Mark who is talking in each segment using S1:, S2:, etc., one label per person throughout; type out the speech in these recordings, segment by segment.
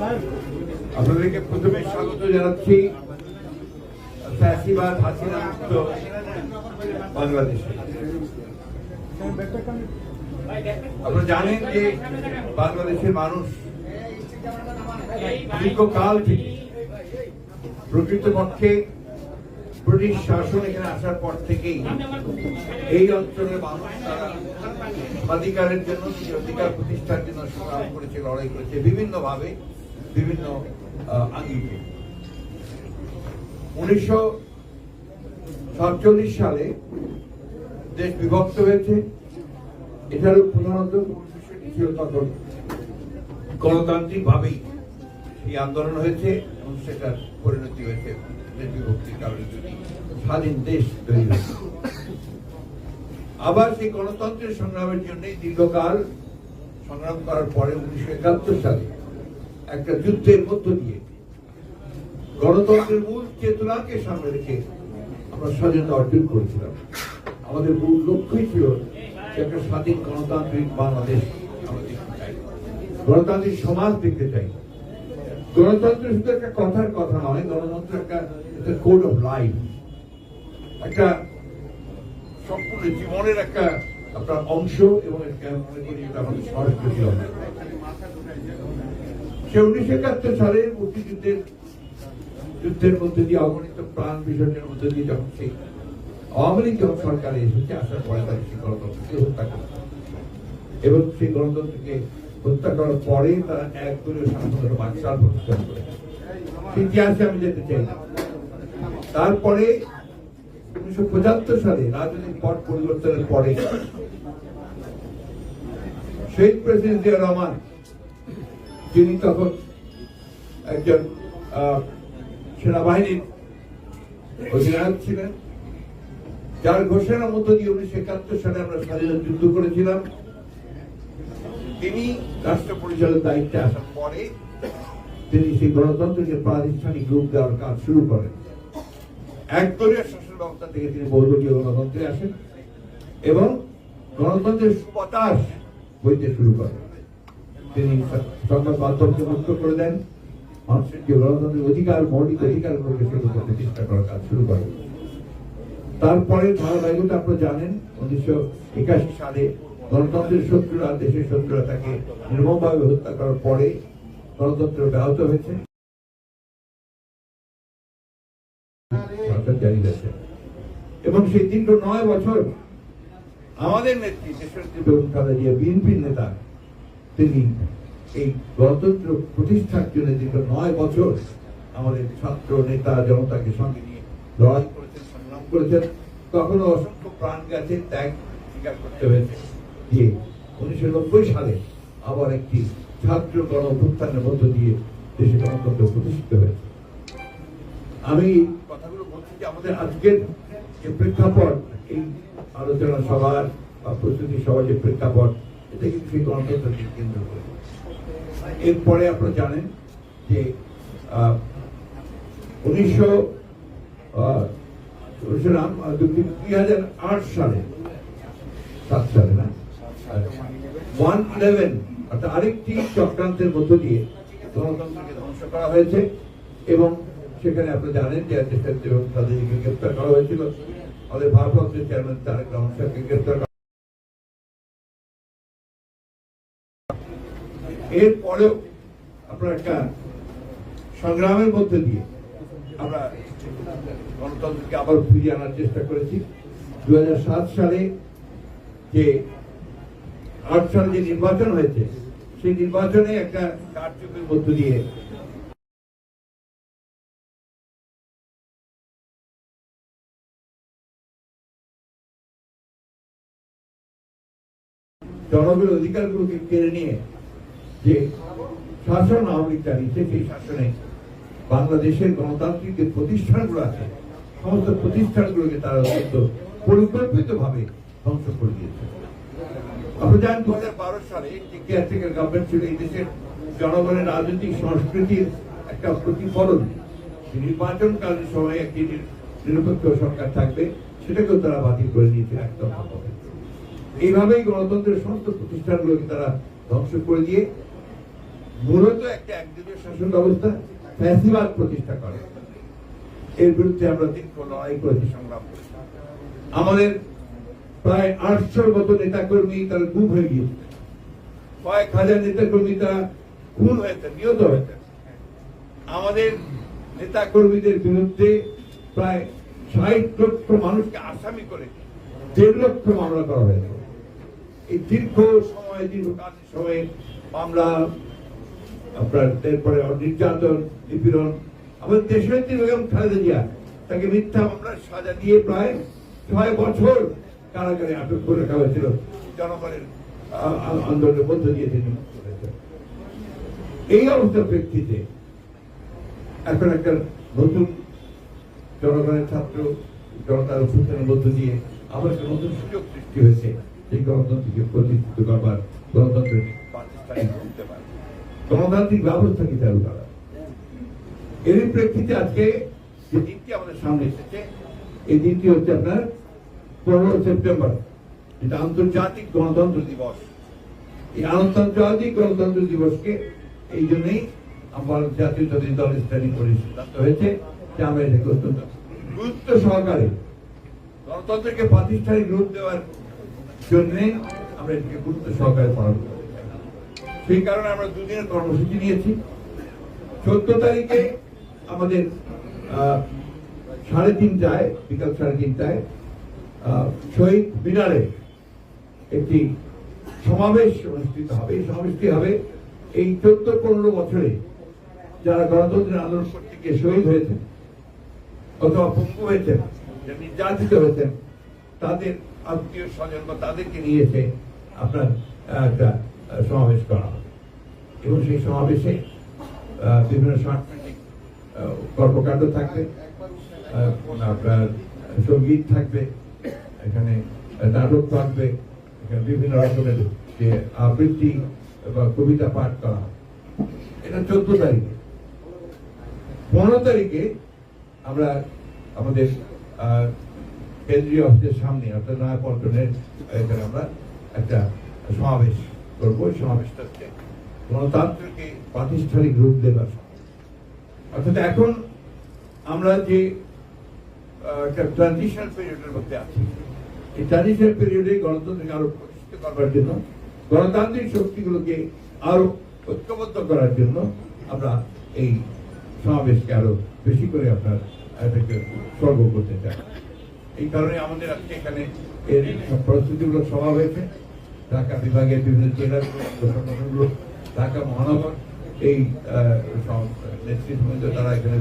S1: আপনাদেরকে প্রথমে স্বাগত জানাচ্ছি আপনারা জানেন যে বাংলাদেশের মানুষ দীর্ঘকাল থেকে প্রকৃতপক্ষে ব্রিটিশ শাসন এখানে আসার পর থেকেই এই অঞ্চলে মানুষ তারা অধিকারের জন্য, অধিকার প্রতিষ্ঠার জন্য সংগ্রাম করেছে, লড়াই করেছে বিভিন্ন ভাবে বিভিন্ন আঙ্গিকে। উনিশশো সাতচল্লিশ সালে দেশ বিভক্ত হয়েছে। এটারও প্রধানত ছিল তখন গণতান্ত্রিক ভাবেই এই আন্দোলন হয়েছে এবং সেটার পরিণতি হয়েছে দেশ বিভক্তির কারণে যদি স্বাধীন দেশ তৈরি হয়েছে আবার সেই গণতন্ত্রের সংগ্রামের জন্য দীর্ঘকাল সংগ্রাম করার পরে উনিশশো একাত্তর সালে একটা যুদ্ধের মধ্য দিয়ে। গণতন্ত্রের মূল চেতনাকে সামনে রেখে আমরা স্বাধীনতা অর্জন করেছিলাম। আমাদের মূল লক্ষ্যই ছিল একটা স্বাধীন গণতান্ত্রিক বাংলাদেশ আমরা দেখতে চাই। গণতান্ত্রিক সমাজ দেখতে চাই। গণতন্ত্র শুধু একটা কথার কথা নয়, গণতন্ত্র একটা কোড অফ লাইফ একটা সম্পূর্ণ জীবনের একটা আপনার অংশ এবং মনে করি আমাদের সংস্কৃতি সে উনিশশো একাত্তর মুক্তিযুদ্ধের, যুদ্ধের মধ্যে দিয়ে, অগণিত প্রাণ বিসর্জনের মধ্যে দিয়ে যখন সেই আওয়ামী লীগ যখন সরকারে এসেছে, আসার পরে তাদের সেই গণতন্ত্রকে হত্যা করে এবং সেই গণতন্ত্রকে হত্যা করার পরে তারা এক দলীয় বাকশাল প্রতিষ্ঠান করে। ইতিহাসে আমি যেতে চাই না। তারপরে উনিশশো পঁচাত্তর সালে রাজনৈতিক পট পরিবর্তনের পরে শহীদ প্রেসিডেন্ট জিয়া রহমান যিনি তখন একজন সেনাবাহিনীর অধিনায়ক ছিলেন, যার ঘোষণার মধ্য দিয়ে উনিশশো একাত্তর সালে আমরা স্বাধীনতা যুদ্ধ করেছিলাম। তিনি রাষ্ট্র পরিচালকের দায়িত্বে আসার পরে তিনি সেই গণতন্ত্রকে প্রাতিষ্ঠানিক রূপ দেওয়ার কাজ শুরু করেন। একদলীয় শাসন ব্যবস্থা থেকে তিনি বহুদলীয় গণতন্ত্রে আসেন এবং গণতন্ত্রের সুবাতাস বইতে শুরু করেন। তিনি সংবাদ মাধ্যমকে মুক্ত করে দেন। মানুষের যে গণতন্ত্রের অধিকার, মৌলিক অধিকারগুলোকে সেগুলোকে প্রতিষ্ঠা করার কাজ শুরু করেন। তারপরে ধারাবাহিকতা আপনারা জানেন, উনিশশো একাশি সালে গণতন্ত্রের শত্রুরা, দেশের শত্রুরা তাকে নির্মমভাবে হত্যা করার পরে গণতন্ত্র ব্যাহত হয়েছে। সরকার এবং সেই দীর্ঘ নয় বছর আমাদের নেত্রী, দেশনেত্রী বেগম খালেদা বিএনপির নেতা তিনি এই গণতন্ত্র প্রতিষ্ঠার জন্য দীর্ঘ নয় বছর আমাদের ছাত্র নেতা জনতাকে সঙ্গে নিয়ে লড়াই করেছেন, সংগ্রাম করেছেন। তখনও অসংখ্য প্রাণ গেছে, ত্যাগ স্বীকার করতে হয়েছে। যে উনিশশো নব্বই সালে আবার একটি ছাত্র গণ অভ্যুত্থানের মধ্য দিয়ে দেশে গণতন্ত্র প্রতিষ্ঠিত হয়েছে। আমি কথাগুলো বলছি যে আমাদের আজকের যে প্রেক্ষাপট, এই আলোচনা সভার বা প্রস্তুতি সভার যে প্রেক্ষাপট এটা কিন্তু কেন্দ্র করে। এরপরে আপনারা জানেন যে উনিশশো দুই হাজার আট সালে, সাত সালে না? ওয়ান ইলেভেন, অর্থাৎ আরেকটি চক্রান্তের মধ্য দিয়ে গণতন্ত্রকে ধ্বংস করা হয়েছে এবং সেখানে আপনি জানেন যে তাদেরকে গ্রেপ্তার করা হয়েছিল, আমাদের ভারপ্রাপ্ত চেয়ারম্যান তারেক রহমান সাহেবকে গ্রেপ্তার করা এরপরেও আপনার একটা সংগ্রামের মধ্যে দিয়ে আমরা গণতন্ত্রকে আবার ফিরিয়ে আনার চেষ্টা করেছি। দু হাজার সাত সালে যে আট সালে যে নির্বাচন হয়েছে, সেই নির্বাচনে একটা কারচুপির মধ্য দিয়ে জনগণের অধিকারগুলোকে কেড়ে নিয়ে যে শাসন আওয়ামী লীগ চালিয়েছে সেই শাসনে বাংলাদেশের গণতান্ত্রিক যে প্রতিষ্ঠানগুলো আছে, সমস্ত প্রতিষ্ঠানগুলোকে তারা অত্যন্ত পরিকল্পিত ভাবে ধ্বংস করে দিয়েছে। আপনি জানেন দু হাজার বারো সালে যে কেয়ারটেকার গভর্নমেন্ট ছিল, এই দেশের জনগণের রাজনৈতিক সংস্কৃতির একটা প্রতিফলন, যে নির্বাচনকালীন সময় একটি নিরপেক্ষ সরকার থাকবে, সেটাকেও তারা বাতিল করে দিয়েছে একদম এইভাবেই গণতন্ত্রের সমস্ত প্রতিষ্ঠানগুলোকে তারা ধ্বংস করে দিয়ে মূলত একটা একদিনের শাসন ব্যবস্থা ফ্যাসিবাদ প্রতিষ্ঠা করে। এর বিরুদ্ধে আমরা দীর্ঘ লড়াই করেছি, সংগ্রাম আমাদের প্রায় আটশোর মতো নেতাকর্মী তারা গুম হয়ে গিয়েছে। কয়েক হাজার নেতাকর্মী তারা খুন হয়েছে, নিহত হয়েছে। আমাদের নেতা কর্মীদের বিরুদ্ধে প্রায় ষাট লক্ষ মানুষকে আসামি করে দেড় লক্ষ মামলা করা হয়েছে। এই দীর্ঘ সময় দীর্ঘকাল সময়ে মামলা আপনার এরপরে নির্যাতন, নিপীড়ন আমাদের দেশের বেগম খালেদা জিয়া, তাকে মিথ্যা মামলার সাজা দিয়ে প্রায় ছয় বছর কারাগারে আটক করে রাখা হয়েছিল। জনগণের আন্দোলনের মধ্য দিয়ে তিনি এই অবস্থার প্রেক্ষিতে এখন একটা নতুন জনগণের ছাত্র, জনতার অভ্যুত্থানের মধ্য দিয়ে আবার একটা নতুন সুযোগ সৃষ্টি হয়েছে। এই গণতন্ত্রকে প্রতিষ্ঠিত করবার গণতন্ত্রের গণতান্ত্রিক ব্যবস্থাকে চালু করা? এরই প্রেক্ষিতে আজকে যে দিনটি আমাদের সামনে এসেছে, এই দিনটি হচ্ছে আপনার পনেরো সেপ্টেম্বর, যেটা আন্তর্জাতিক গণতন্ত্র দিবস। এই আন্তর্জাতিক গণতন্ত্র দিবসকে এই জন্যই আমার জাতীয় জাতীয় দল স্টাডি করে সিদ্ধান্ত হয়েছে যে আমরা এটাকে অত্যন্ত গুরুত্ব সহকারে গণতন্ত্রকে প্রাতিষ্ঠানিক রূপ দেওয়ার জন্যে আমরা এটাকে গুরুত্ব সহকারে পালন চাই সেই কারণে আমরা দুদিনের কর্মসূচি নিয়েছি। চোদ্দ তারিখে আমাদের সাড়ে তিনটায়, বিকাল সাড়ে তিনটায় শহীদ মিনারে একটি সমাবেশ অনুষ্ঠিত হবে। এই সমাবেশটি হবে এই চোদ্দ পনেরো বছরে যারা গণতন্ত্রের আন্দোলন গিয়ে শহীদ হয়েছেন অথবা পঙ্গু হয়েছেন নির্যাতিত হয়েছেন, তাদের আত্মীয় স্বজন বা তাদেরকে নিয়ে এসে আপনার একটা সমাবেশ করা হবে এবং সেই সমাবেশে বিভিন্ন সাংস্কৃতিক কর্মকাণ্ড থাকবে আপনার সংগীত থাকবে, এখানে নাটক থাকবে, এখানে বিভিন্ন রকমের যে আবৃত্তি বা কবিতা পাঠ করা। এটা চোদ্দ তারিখে পনেরো তারিখে আমরা আমাদের কেন্দ্রীয় অফিসের সামনে, অর্থাৎ নয়াপল্টনের এখানে আমরা একটা সমাবেশ এই সমাবেশটা গণতন্ত্রকে প্রাতিষ্ঠানিক রূপ দেবার অর্থাৎ এখন আমরা যে ট্রানজিশন পিরিয়ডের মধ্যে আছি, এই ট্রানজিশন পিরিয়ডে গণতন্ত্রকে আরও জন্য, গণতান্ত্রিক শক্তিগুলোকে আরও ঐক্যবদ্ধ করার জন্য আমরা এই সমাবেশকে আরও বেশি করে আপনার এটাকে করতে চাই। এই কারণে আমাদের আজকে এখানে এর প্রস্তুতিগুলো সভা হয়েছে। ঢাকা বিভাগের বিভিন্ন সংগঠনগুলো, ঢাকা মহানগর, এই তারা এখানে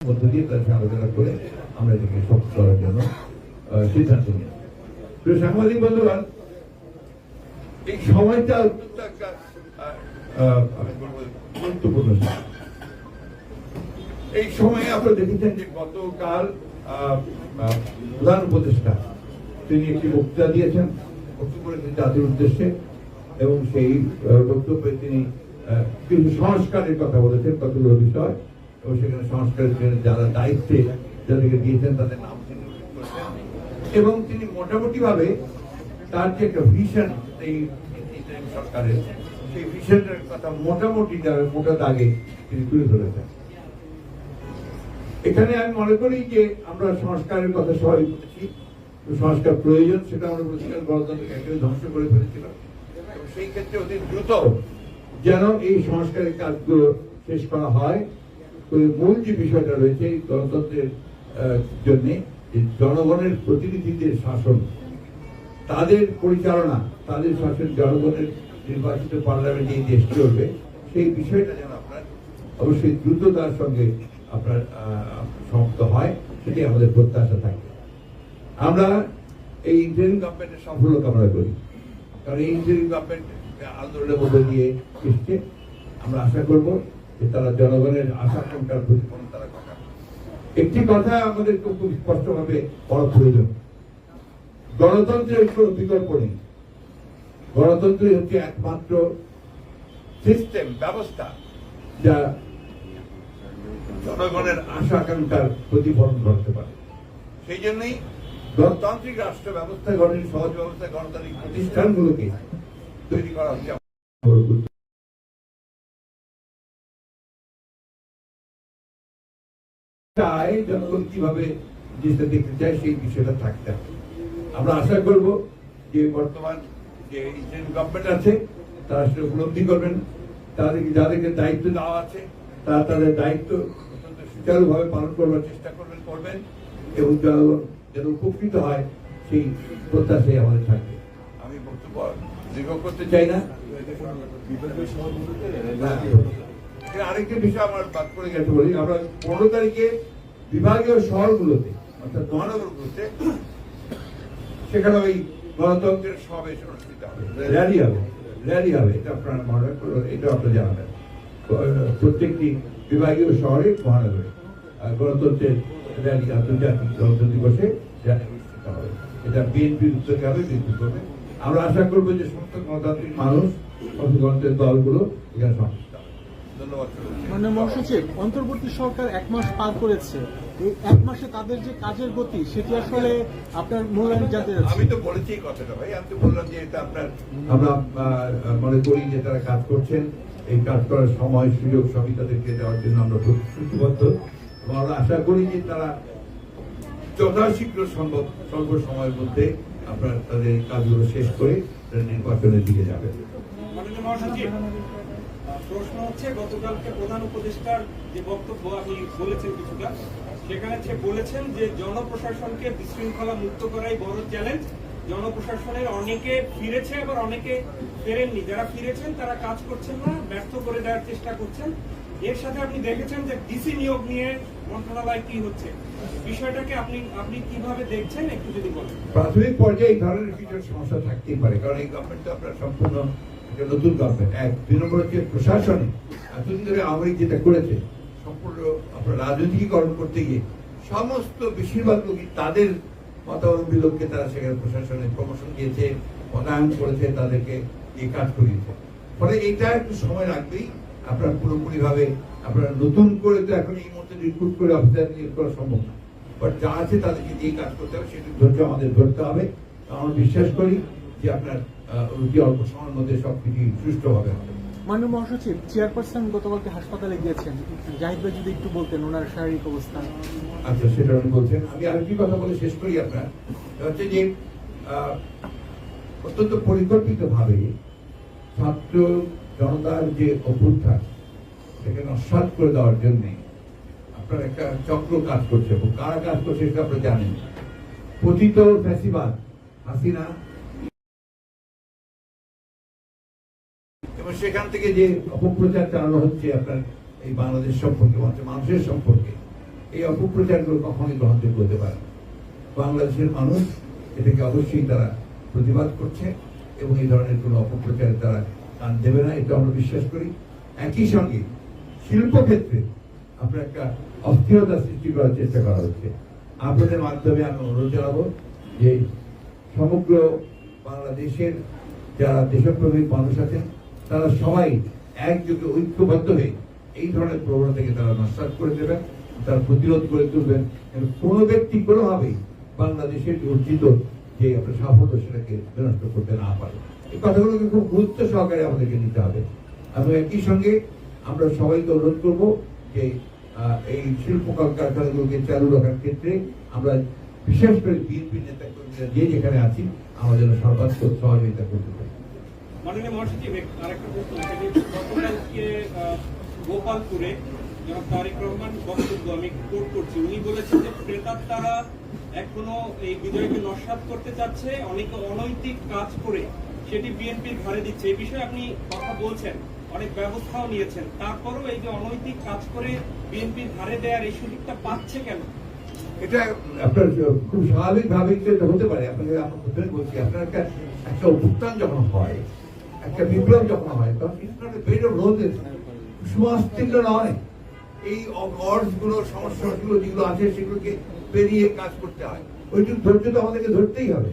S1: মধ্য দিয়ে সাথে আলোচনা করে আমরা করার জন্য সিদ্ধান্ত নিই। সাংবাদিক এই সময়টা গুরুত্বপূর্ণ এই সময়ে আপনারা দেখেছেন যে গতকাল প্রধান উপদেষ্টা তিনি একটি বক্তৃতা দিয়েছেন, বক্তব্য জাতির উদ্দেশ্যে, এবং সেই বক্তব্যে তিনি কিছু সংস্কারের কথা বলেছেন, কতগুলো বিষয়, এবং সেখানে সংস্কারের জন্য যারা দায়িত্বে যাদেরকে দিয়েছেন তাদের নাম তিনি এবং তিনি মোটামুটি ভাবে তার যে একটা ভিশন এই সরকারের, সেই ভিশনের কথা মোটামুটি যা- মোটা দাগে তিনি তুলে ধরেছেন। এখানে আমি মনে করি যে আমরা সংস্কারের কথা সবাই বলেছি সংস্কার প্রয়োজন সেটা আমরা বলেছিলাম গণতন্ত্রকে একেবারে ধ্বংস করে ফেলেছিলাম। এবং সেই ক্ষেত্রে অতি দ্রুত যেন এই সংস্কারের কাজগুলো শেষ করা হয় মূল যে বিষয়টা রয়েছে এই গণতন্ত্রের জন্য জনগণের প্রতিনিধিদের শাসন তাদের পরিচালনা তাদের শাসন জনগণের নির্বাচিত পার্লামেন্টে এই দেশ চলবে সেই বিষয়টা যেন আপনার অবশ্যই দ্রুততার সঙ্গে আপনার সমাপ্ত হয় সেটি আমাদের প্রত্যাশা থাকে আমরা এই ইন্টারিম গভর্নমেন্টের সাফল্য কামনা করি। কারণ এই ইন্টারিম গভর্নমেন্ট আন্দোলনের মধ্যে দিয়ে এসছে। আমরা আশা করব যে তারা জনগণের আশা আকাঙ্ক্ষার প্রতিফলন তারা ঘটাবে একটি কথা আমাদের খুব স্পষ্টভাবে বড় প্রয়োজন। গণতন্ত্রের কোনো বিকল্প নেই। গণতন্ত্রই হচ্ছে একমাত্র সিস্টেম ব্যবস্থা যা জনগণের আশা আকাঙ্ক্ষার প্রতিফলন ঘটতে পারে। সেই জন্যই গণতান্ত্রিক রাষ্ট্র ব্যবস্থা গঠনের সহজ ব্যবস্থা, গণতান্ত্রিক প্রতিষ্ঠানগুলোকে তৈরি করা হচ্ছে। চায় জনগণ কীভাবে জিনিসটা দেখতে চায় সেই বিষয়টা থাকতে হবে। আমরা আশা করব যে বর্তমান যে ইন্ডিয়ান গভর্নমেন্ট আছে, তারা সেটা উপলব্ধি করবেন। তাদেরকে যাদেরকে দায়িত্ব দেওয়া আছে, তারা তাদের দায়িত্ব অত্যন্ত সুচারুভাবে পালন করবার চেষ্টা করবেন করবেন এবং জনগণ যেন উপকৃত হয় সেই প্রত্যাশাই আমাদের থাকবে। আমি বক্তব্য দীর্ঘ করতে চাই না। আরেকটা বিষয় আমার বাদ করে গেছে বলি। আমরা পনেরো তারিখে বিভাগীয় শহরগুলোতে অর্থাৎ মহানগরগুলোতে সেখানে ওই গণতন্ত্রের সমাবেশ অনুষ্ঠিত হবে। র্যালি হবে র্যালি হবে এটা আপনারা মনে করুন এটা আপনারা জানাবেন। প্রত্যেকটি বিভাগীয় শহরে মহানগরে গণতন্ত্রের র্যালি আন্তর্জাতিক গণতন্ত্র দিবসে এটা বিএনপির উদ্যোগে হবে বিএনপি করবে। আমরা আশা করব যে সমস্ত গণতান্ত্রিক মানুষ গণতন্ত্রের দলগুলো এখানে ধন্যবাদ।
S2: মানে মহাসচিব অন্তর্বর্তী সরকার এক মাস পার করেছে। এই এক মাসে তাদের যে কাজের গতি সেটি আসলে আপনার মূল্যায়ন জানতে
S1: আমি তো বলেছি কথাটা ভাই আমি তো বললাম যে এটা আপনার আমরা মনে করি যে তারা কাজ করছেন। এই কাজ করার সময় সুযোগ সবই তাদেরকে দেওয়ার জন্য আমরা প্রতিশ্রুতিবদ্ধ। এবং আমরা আশা করি যে তারা যথাশীঘ্র সম্ভব, স্বল্প সময়ের মধ্যে আপনার তাদের কাজগুলো শেষ করে নির্বাচনের দিকে যাবে
S3: প্রশ্ন হচ্ছে, গতকালকে প্রধান উপদেষ্টার যে বক্তব্য আপনি বলেছেন কিছুটা, সেখানে সে বলেছেন যে জনপ্রশাসনকে বিশৃঙ্খলা মুক্ত করাই বড় চ্যালেঞ্জ। জনপ্রশাসনের অনেকে ফিরেছে, আবার অনেকে ফেরেননি। যারা ফিরেছেন, তারা কাজ করছেন না, ব্যর্থ করে দেওয়ার চেষ্টা করছেন। এর সাথে আপনি দেখেছেন যে ডিসি নিয়োগ নিয়ে মন্ত্রণালয় কি হচ্ছে? বিষয়টাকে আপনি আপনি কীভাবে দেখছেন? একটু যদি বলেন।
S1: প্রাথমিক পর্যায়ে এই ধরনের কিছু সমস্যা থাকতেই পারে, কারণ এই গভর্নমেন্ট আপনার সম্পূর্ণ একটা নতুন গভর্নমেন্ট এক, দুই নম্বর হচ্ছে প্রশাসনে এতদিন ধরে আওয়ামী যেটা করেছে, সম্পূর্ণ আপনার রাজনীতিকরণ করতে গিয়ে সমস্ত বেশিরভাগ লোকই তাদের মতাবলম্বী লোককে তারা সেখানে প্রশাসনে প্রমোশন দিয়েছে পদায়ন করেছে, তাদেরকে এই কাজ করিয়েছে। ফলে এটা একটু সময় লাগবেই। আপনার পুরোপুরি ভাবে আপনার নতুন করে তো এখন এই মুহূর্তে রিক্রুট করে অফিসার নিয়োগ করা সম্ভব না। বাট যা আছে তাদেরকে দিয়ে কাজ করতে হবে সেটা ধৈর্য আমাদের ধরতে হবে। আমরা বিশ্বাস করি যে আপনার অতি অল্প সময়ের মধ্যে সবকিছু সুষ্ঠুভাবে হবে
S2: মাননীয় মহাসচিব চেয়ারপারসন গতকালকে হাসপাতালে গিয়েছেন। জাহিদ ভাই যদি একটু বলতেন ওনার শারীরিক অবস্থা।
S1: আচ্ছা সেটা উনি বলছেন। আমি আরেকটি কথা বলে শেষ করি আপনার। হচ্ছে যে অত্যন্ত পরিকল্পিত ভাবে ছাত্র জনতার যে অভ্যুত্থান, সেটাকে নস্বাত করে দেওয়ার জন্য আপনার একটা চক্র কাজ করছে। এবং কারা কাজ করছে সেটা আপনারা জানেন। পতিত ফ্যাসিবাদ, হাসিনা। এবং সেখান থেকে যে অপপ্রচার চালানো হচ্ছে আপনার এই বাংলাদেশ সম্পর্কে মানুষের সম্পর্কে, এই অপপ্রচারগুলো কখনোই গ্রহণযোগ্য হতে পারে বাংলাদেশের মানুষ এটাকে অবশ্যই তারা প্রতিবাদ করছে এবং এই ধরনের কোনো অপপ্রচারে তারা কান দেবে না এটা আমরা বিশ্বাস করি। একই সঙ্গে শিল্পক্ষেত্রে আপনার একটা অস্থিরতা সৃষ্টি করার চেষ্টা করা হচ্ছে। আপনাদের মাধ্যমে আমি অনুরোধ জানাব যে সমগ্র বাংলাদেশের যারা দেশপ্রেমিক মানুষ আছেন, তারা সবাই একযোগে ঐক্যবদ্ধ হয়ে এই ধরনের প্রবণতাকে তারা নস্বাত করে দেবেন, তার প্রতিরোধ করে তুলবেন। এবং কোনো ব্যক্তি কোনোভাবেই বাংলাদেশের অর্জিত যে আপনার সাফল্য সেটাকে বিনষ্ট করতে না পারে। এই কথাগুলোকে খুব গুরুত্ব সহকারে আমাদেরকে নিতে হবে। এবং একই সঙ্গে আমরা সবাইকে অনুরোধ করব যে এই শিল্প কলকারখানাগুলোকে চালু রাখার ক্ষেত্রে আমরা বিশেষ করে বিএনপি নেতা কর্মীরা যে যেখানে আছি আমরা যেন সর্বাত্মক সহযোগিতা করতে পারি।
S3: প্রেতাত্মারা এখনও এই বিজয়কে নস্বাত করতে চাচ্ছে, অনেকে অনৈতিক কাজ করে সেটি বিএনপির ঘাড়ে দিচ্ছে, এই বিষয়ে আপনি কথা বলছেন, অনেক ব্যবস্থাও নিয়েছেন। তারপরও এই যে অনৈতিক কাজ করে বিএনপির ঘাড়ে দেওয়ার এই সুযোগটা পাচ্ছে কেন?
S1: এটা আপনার খুব স্বাভাবিক ভাবে এটা হতে পারে। আপনাকে প্রথমে বলছি, আপনার একটা একটা অভ্যুত্থান যখন হয়, একটা বিপ্লব যখন হয়, তখন ইসলামের বেড অফ রোজেস সুমাস্তীর্ণ নয় এই অর্জগুলো সমস্যাগুলো যেগুলো আছে, সেগুলোকে পেরিয়ে কাজ করতে হয়। ওইটুকু ধৈর্য তো আমাদেরকে ধরতেই হবে।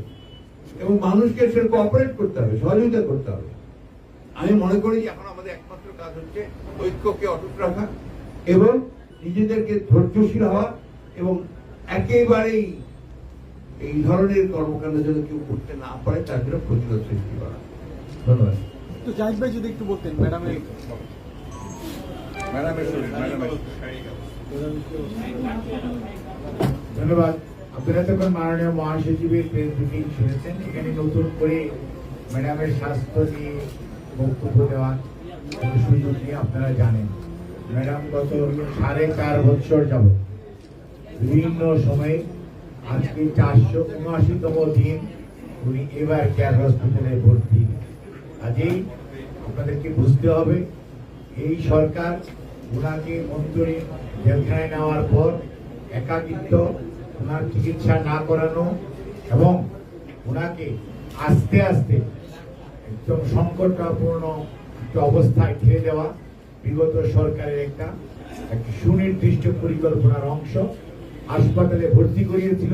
S1: এবং মানুষকে সেরকম অপারেট করতে হবে সহযোগিতা করতে হবে। আমি মনে করি যে এখন আমাদের একমাত্র কাজ হচ্ছে ঐক্যকে অটুট রাখা এবং নিজেদেরকে ধৈর্যশীল হওয়া এবং একেবারেই এই ধরনের কর্মকাণ্ড যেন কেউ করতে না পারে তার জন্য প্রতিরোধ সৃষ্টি করা। ধন্যবাদ।
S2: তো জাহিদ ভাই যদি একটু বলতেন ম্যাডামের
S4: ধন্যবাদ। আপনারা তখন মাননীয় মহাসচিবের প্রেস শুনেছেন, এখানে নতুন করে ম্যাডামের স্বাস্থ্য নিয়ে বক্তব্য দেওয়ার সুযোগ নিয়ে আপনারা জানেন। ম্যাডাম গত সাড়ে চার বছর যাব বিভিন্ন সময়ে আজকে চারশো উনআশিতম দিন উনি এবার কেয়ার হসপিটালে ভর্তি। কাজেই আপনাদেরকে বুঝতে হবে, এই সরকার ওনাকে অন্তরীণ জেলখানায় নেওয়ার পর একাকিত্ব ওনার চিকিৎসা না করানো এবং ওনাকে আস্তে আস্তে একদম সংকটপূর্ণ একটা অবস্থায় ঠেলে দেওয়া বিগত সরকারের একটা সুনির্দিষ্ট পরিকল্পনার অংশ। হাসপাতালে ভর্তি করিয়েছিল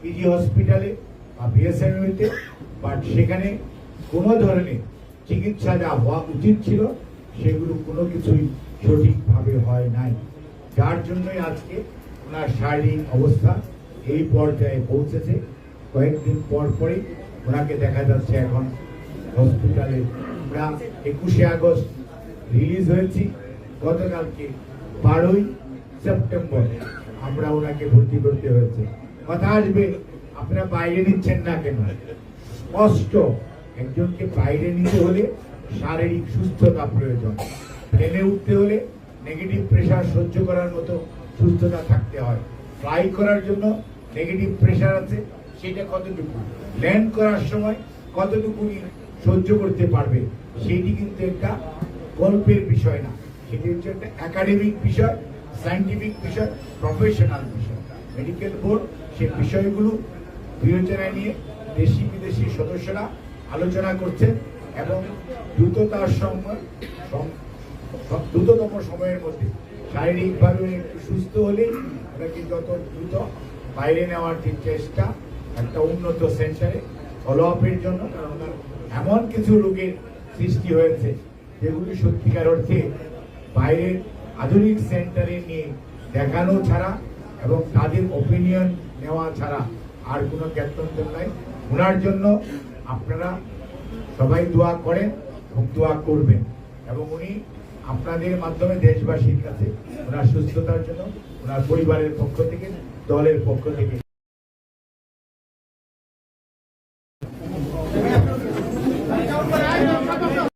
S4: পিজি হসপিটালে বা বিএসএমইতে বাট সেখানে কোনো ধরনের চিকিৎসা যা হওয়া উচিত ছিল, সেগুলো কোনো কিছুই সঠিকভাবে হয় নাই। যার জন্যই আজকে ওনার শারীরিক অবস্থা এই পর্যায়ে পৌঁছেছে। কয়েকদিন পর পরই ওনাকে দেখা যাচ্ছে এখন হসপিটালে। আমরা একুশে আগস্ট রিলিজ হয়েছি, গতকালকে বারোই সেপ্টেম্বর আমরা ওনাকে ভর্তি করতে হয়েছে। কথা আসবে, আপনারা বাইরে নিচ্ছেন না কেন? স্পষ্ট, একজনকে বাইরে নিতে হলে শারীরিক সুস্থতা প্রয়োজন। ট্রেনে উঠতে হলে নেগেটিভ প্রেশার সহ্য করার মতো সুস্থতা থাকতে হয়। ফ্লাই করার জন্য নেগেটিভ প্রেশার আছে, সেটা কতটুকু? ল্যান্ড করার সময় কতটুকু সহ্য করতে পারবে? সেটি কিন্তু একটা গল্পের বিষয় না। সেটি হচ্ছে একটা একাডেমিক বিষয় সাইন্টিফিক বিষয় প্রফেশনাল বিষয়। মেডিকেল বোর্ড সে বিষয়গুলো বিবেচনায় নিয়ে দেশি বিদেশি সদস্যরা আলোচনা করছেন এবং দ্রুততার সময় দ্রুততম সময়ের মধ্যে শারীরিকভাবে একটু সুস্থ হলে ওনাকে যত দ্রুত বাইরে নেওয়ার যে চেষ্টা, একটা উন্নত সেন্টারে ফলো আপের জন্য, কারণ এমন কিছু রোগের সৃষ্টি হয়েছে যেগুলি সত্যিকার অর্থে বাইরের আধুনিক সেন্টারে নিয়ে দেখানো ছাড়া এবং তাদের ওপিনিয়ন নেওয়া ছাড়া আর কোনো জ্ঞাতন্তর নাই। ওনার জন্য আপনারা সবাই দোয়া করেন এবং দোয়া করবেন। এবং উনি আপনাদের মাধ্যমে দেশবাসীর কাছে ওনার সুস্থতার জন্য ওনার পরিবারের পক্ষ থেকে দলের পক্ষ থেকে